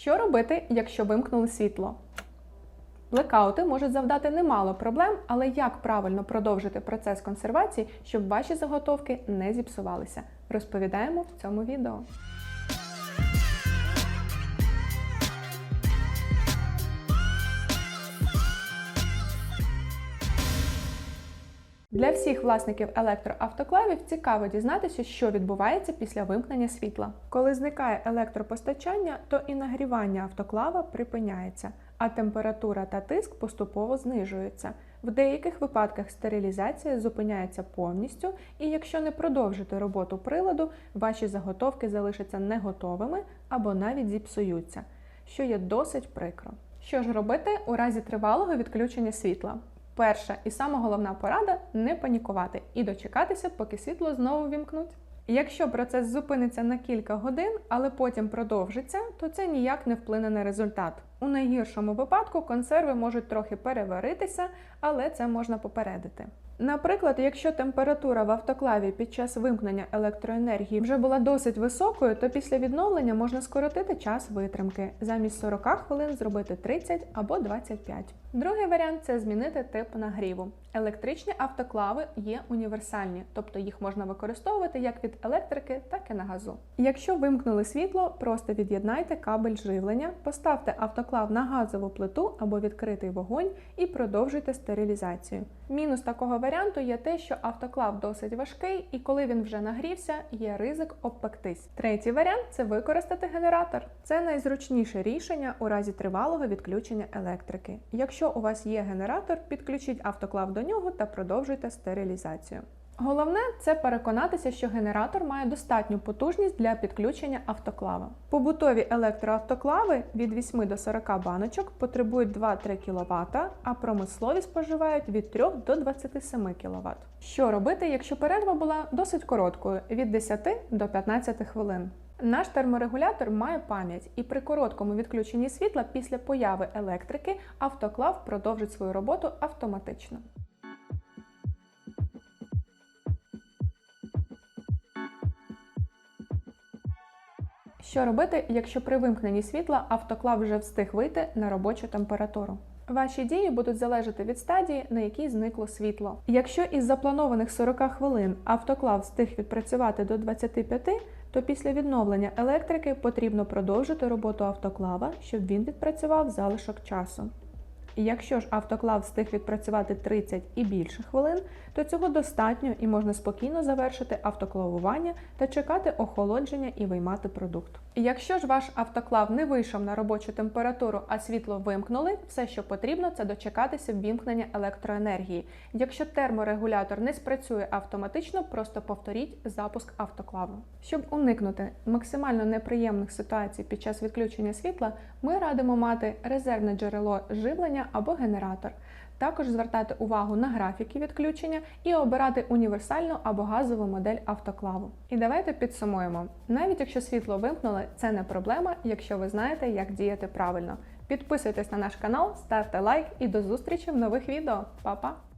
Що робити, якщо вимкнули світло? Блекаути можуть завдати немало проблем, але як правильно продовжити процес консервації, щоб ваші заготовки не зіпсувалися, розповідаємо в цьому відео. Для всіх власників електроавтоклавів цікаво дізнатися, що відбувається після вимкнення світла. Коли зникає електропостачання, то і нагрівання автоклава припиняється, а температура та тиск поступово знижуються. В деяких випадках стерилізація зупиняється повністю, і якщо не продовжити роботу приладу, ваші заготовки залишаться не готовими або навіть зіпсуються, що є досить прикро. Що ж робити у разі тривалого відключення світла? Перша і сама головна порада не панікувати і дочекатися, поки світло знову вімкнуть. Якщо процес зупиниться на кілька годин, але потім продовжиться, то це ніяк не вплине на результат. У найгіршому випадку консерви можуть трохи переваритися, але це можна попередити. Наприклад, якщо температура в автоклаві під час вимкнення електроенергії вже була досить високою, то після відновлення можна скоротити час витримки. Замість 40 хвилин зробити 30 або 25. Другий варіант це змінити тип нагріву. Електричні автоклави є універсальні, тобто їх можна використовувати як від електрики, так і на газу. Якщо вимкнули світло, просто від'єднайте кабель живлення, поставте автоклав на газову плиту або відкритий вогонь і продовжуйте стерилізацію. Мінус такого варіанту є те, що автоклав досить важкий, і коли він вже нагрівся, є ризик обпектись. Третій варіант це використати генератор. Це найзручніше рішення у разі тривалого відключення електрики. Якщо у вас є генератор, підключіть автоклав до нього та продовжуйте стерилізацію. Головне це переконатися, що генератор має достатню потужність для підключення автоклава. Побутові електроавтоклави від 8 до 40 баночок потребують 2-3 кВт, а промислові споживають від 3 до 27 кВт. Що робити, якщо перерва була досить короткою від 10 до 15 хвилин? Наш терморегулятор має пам'ять, і при короткому відключенні світла після появи електрики автоклав продовжить свою роботу автоматично. Що робити, якщо при вимкненні світла автоклав вже встиг вийти на робочу температуру? Ваші дії будуть залежати від стадії, на якій зникло світло. Якщо із запланованих 40 хвилин автоклав встиг відпрацювати до 25, то після відновлення електрики потрібно продовжити роботу автоклава, щоб він відпрацював залишок часу. І якщо ж автоклав встиг відпрацювати 30 і більше хвилин, то цього достатньо і можна спокійно завершити автоклавування та чекати охолодження і виймати продукт. І якщо ж ваш автоклав не вийшов на робочу температуру, а світло вимкнули, все, що потрібно, це дочекатися ввімкнення електроенергії. Якщо терморегулятор не спрацює автоматично, просто повторіть запуск автоклаву. Щоб уникнути максимально неприємних ситуацій під час відключення світла, ми радимо мати резервне джерело живлення або генератор. Також звертати увагу на графіки відключення і обирати універсальну або газову модель автоклаву. І давайте підсумуємо: навіть якщо світло вимкнули, це не проблема, якщо ви знаєте, як діяти правильно. Підписуйтесь на наш канал, ставте лайк і до зустрічі в нових відео. Па-па!